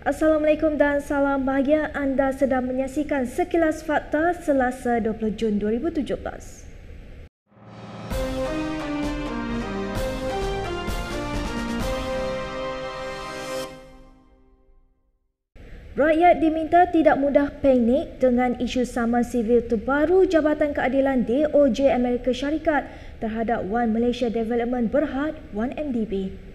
Assalamualaikum dan salam bahagia anda sedang menyaksikan sekilas fakta Selasa 20 Jun 2017. Rakyat diminta tidak mudah panik dengan isu saman sivil terbaru Jabatan Keadilan DOJ Amerika Syarikat terhadap One Malaysia Development Berhad, One MDB.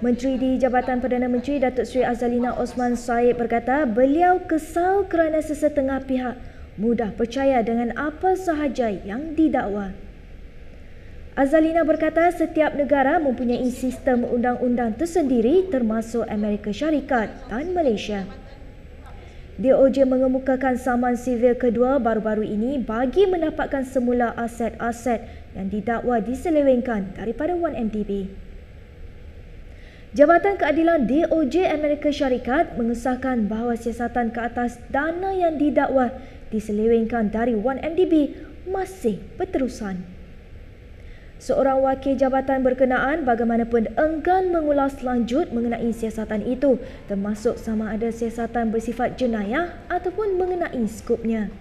Menteri di Jabatan Perdana Menteri Datuk Seri Azalina Osman Said berkata beliau kesal kerana sesetengah pihak mudah percaya dengan apa sahaja yang didakwa. Azalina berkata setiap negara mempunyai sistem undang-undang tersendiri termasuk Amerika Syarikat dan Malaysia. DOJ mengemukakan saman sivil kedua baru-baru ini bagi mendapatkan semula aset-aset yang didakwa diselewengkan daripada 1MDB. Jabatan Keadilan DOJ Amerika Syarikat mengesahkan bahawa siasatan ke atas dana yang didakwa diselewengkan dari 1MDB masih berterusan. Seorang wakil jabatan berkenaan bagaimanapun enggan mengulas lanjut mengenai siasatan itu termasuk sama ada siasatan bersifat jenayah ataupun mengenai skupnya.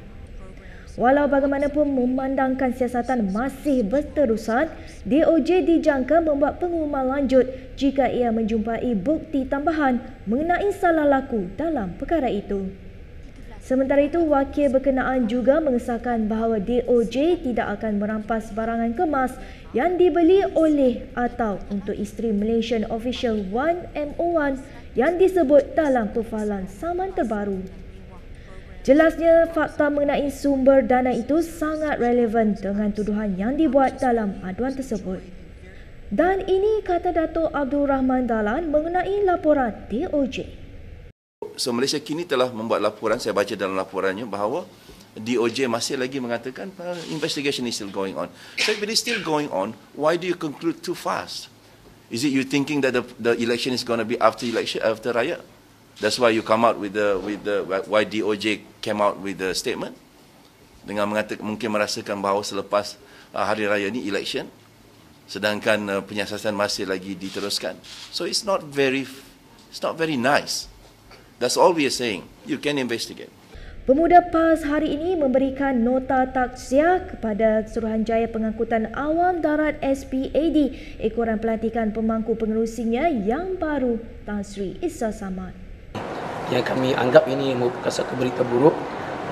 Walau bagaimanapun memandangkan siasatan masih berterusan, DOJ dijangka membuat pengumuman lanjut jika ia menjumpai bukti tambahan mengenai salah laku dalam perkara itu. Sementara itu, wakil berkenaan juga mengesahkan bahawa DOJ tidak akan merampas barangan kemas yang dibeli oleh atau untuk isteri Malaysian Official 1 MO1 yang disebut dalam perfalan saman terbaru. Jelasnya, fakta mengenai sumber dana itu sangat relevan dengan tuduhan yang dibuat dalam aduan tersebut. Dan ini kata Datuk Abdul Rahman Dalan mengenai laporan DOJ. So Malaysia kini telah membuat laporan, saya baca dalam laporannya bahawa DOJ masih lagi mengatakan investigation is still going on. So if it is still going on, why do you conclude too fast? Is it you thinking that the, the election is going to be after election after raya? That's why you come out with the with the why DOJ came out with the statement dengan mengatakan mungkin merasakan bahawa selepas uh, hari raya ni election sedangkan uh, penyiasatan masih lagi diteruskan. So it's not very it's not very nice. That's all we are saying. You can investigate. Pemuda PAS hari ini memberikan nota takziah kepada Suruhanjaya Pengangkutan Awam Darat SPAD ekoran pelantikan pemangku pengerusinya yang baru Tan Sri Issa Samad. Yang kami anggap ini merupakan satu berita buruk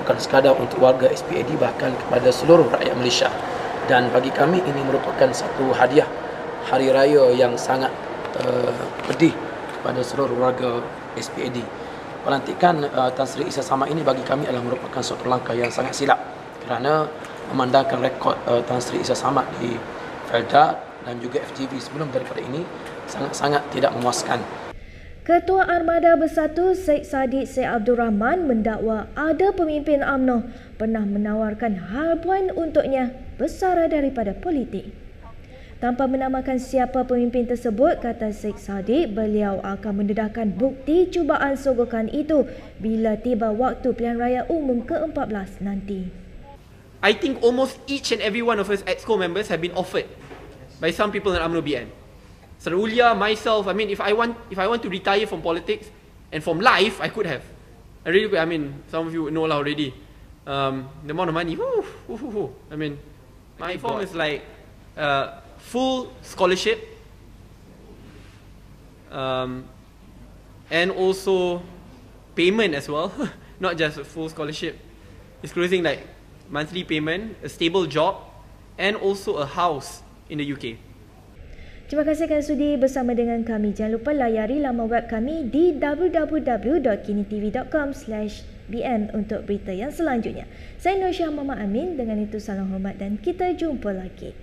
bukan sekadar untuk warga SPAD bahkan kepada seluruh rakyat Malaysia. Dan bagi kami ini merupakan satu hadiah hari raya yang sangat uh, pedih kepada seluruh warga SPAD pelantikan uh, Tan Sri Isa Samad ini bagi kami adalah merupakan suatu langkah yang sangat silap kerana memandangkan rekod uh, Tan Sri Isa Samad di Felda dan juga FTV sebelum daripada ini sangat-sangat tidak memuaskan. Ketua Armada Bersatu Syed Saddiq Syed Abdul Rahman mendakwa ada pemimpin UMNO pernah menawarkan poin untuknya bersara daripada politik. Tanpa menamakan siapa pemimpin tersebut, kata Sheikh Sadiq, beliau akan mendedahkan bukti cubaan sogokan itu bila tiba waktu pilihan raya umum ke-14 nanti. I think almost each and every one of us EXCO members have been offered by some people in UMNO BN. Sarulia, myself, I mean, if I want if I want to retire from politics and from life, I could have. I really, I mean, some of you know already. Um, the amount of money, whoo, whoo, whoo, whoo. I mean, my form is like, uh, full scholarship um, and also payment as well, not just a full scholarship. It's closing like monthly payment, a stable job, and also a house in the UK. Terima kasih kerana sudi bersama dengan kami. Jangan lupa layari laman web kami di www.kinitv.com/bm untuk berita yang selanjutnya. Saya Nur Syah Mama Amin. Dengan itu salam hormat dan kita jumpa lagi.